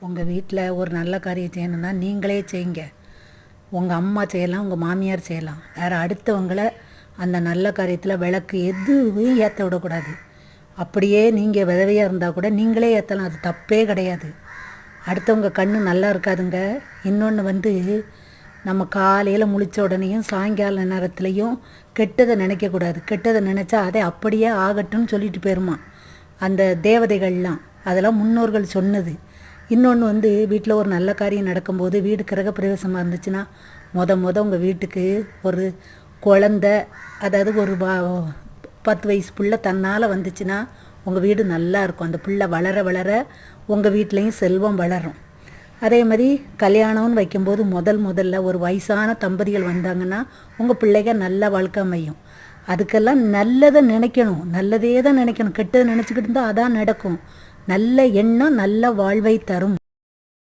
உங்கள் வீட்டில் ஒரு நல்ல காரியம் செய்யணும்னா நீங்களே செய்யுங்க. உங்கள் அம்மா செய்யலாம் உங்கள் மாமியார் செய்யலாம். வேறு அடுத்தவங்கள அந்த நல்ல காரியத்தில் விளக்கு எதுவும் ஏற்ற விடக்கூடாது. அப்படியே நீங்கள் விதவையாக இருந்தால் கூட நீங்களே ஏற்றலாம் அது தப்பே கிடையாது. அடுத்தவங்க கண்ணு நல்லா இருக்காதுங்க. இன்னொன்று வந்து நம்ம காலையில் முழிச்ச உடனேயும் சாயங்கால நேரத்துலையும் கெட்டதை நினைக்கக்கூடாது. கெட்டதை நினச்சா அதை அப்படியே ஆகட்டும்னு சொல்லிட்டு போயிருமா. அந்த தேவதைகள்லாம் அதெல்லாம் முன்னோர்கள் சொன்னது. இன்னொன்று வந்து வீட்டில் ஒரு நல்ல காரியம் நடக்கும்போது வீடு கிரக பிரவேசமாக இருந்துச்சுன்னா மொத மொத உங்கள் வீட்டுக்கு ஒரு குழந்த அதாவது ஒரு பத்து வயசு பிள்ளை தன்னால் வந்துச்சுன்னா உங்கள் வீடு நல்லா இருக்கும். அந்த பிள்ளை வளர வளர உங்கள் வீட்லேயும் செல்வம் வளரும். அதே மாதிரி கல்யாணம்னு வைக்கும்போது முதல் முதல்ல ஒரு வயசான தம்பதிகள் வந்தாங்கன்னா உங்கள் பிள்ளைங்க நல்ல வாழ்க்கை அமையும். அதுக்கெல்லாம் நல்லதை நினைக்கணும். நல்லதே தான் நினைக்கணும். கெட்டதை நினச்சிக்கிட்டு இருந்தால் அதான் நடக்கும். நல்ல எண்ணம் நல்ல வாழ்வை தரும்.